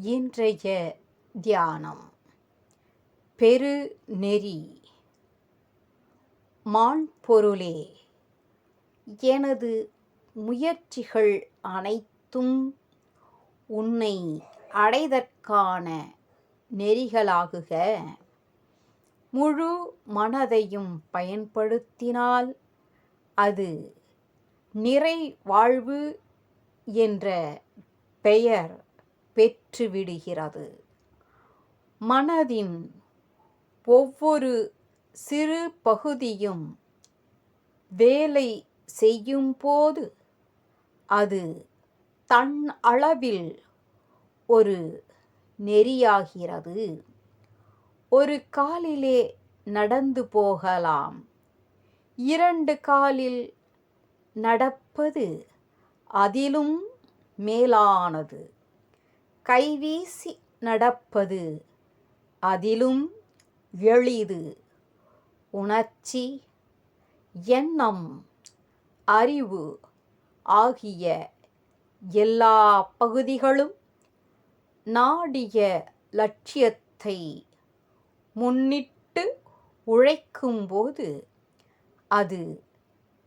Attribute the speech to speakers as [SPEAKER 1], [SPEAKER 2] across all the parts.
[SPEAKER 1] இன்றைய தியானம். பெரு நெறி. மாண்பொருளே எனது முயற்சிகள் அனைத்தும் உன்னை அடைதற்கான நெறிகளாகுக. முழு மனதையும் பயன்படுத்தினால் அது நிறைவாழ்வு என்ற பெயர் பெற்றுவிடுகிறது மனதின் ஒவ்வொரு சிறு பகுதியும் வேலை செய்யும்போது அது தன் அளவில் ஒரு நெறியாகிறது. ஒரு காலிலே நடந்து போகலாம். இரண்டு காலில் நடப்பது அதிலும் மேலானது. கைவீசி நடப்பது. அதிலும் எளிது உணர்ச்சி எண்ணம் அறிவு ஆகிய எல்லா பகுதிகளும் நாடிய லட்சியத்தை முன்னிட்டு உழைக்கும்போது அது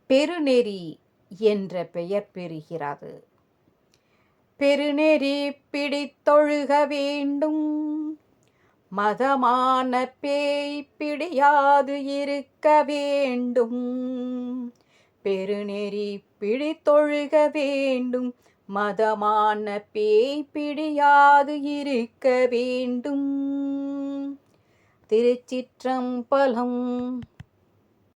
[SPEAKER 1] பெருநெறி என்ற பெயர் பெறுகிறது. பெருநெறி பிடித்தொழுக வேண்டும். மதமான பேய் பிடியாது இருக்க வேண்டும். பெருநெறி பிடித்தொழுக வேண்டும். மதமான பேய் பிடியாது இருக்க வேண்டும். திருச்சிற்றம்பலம்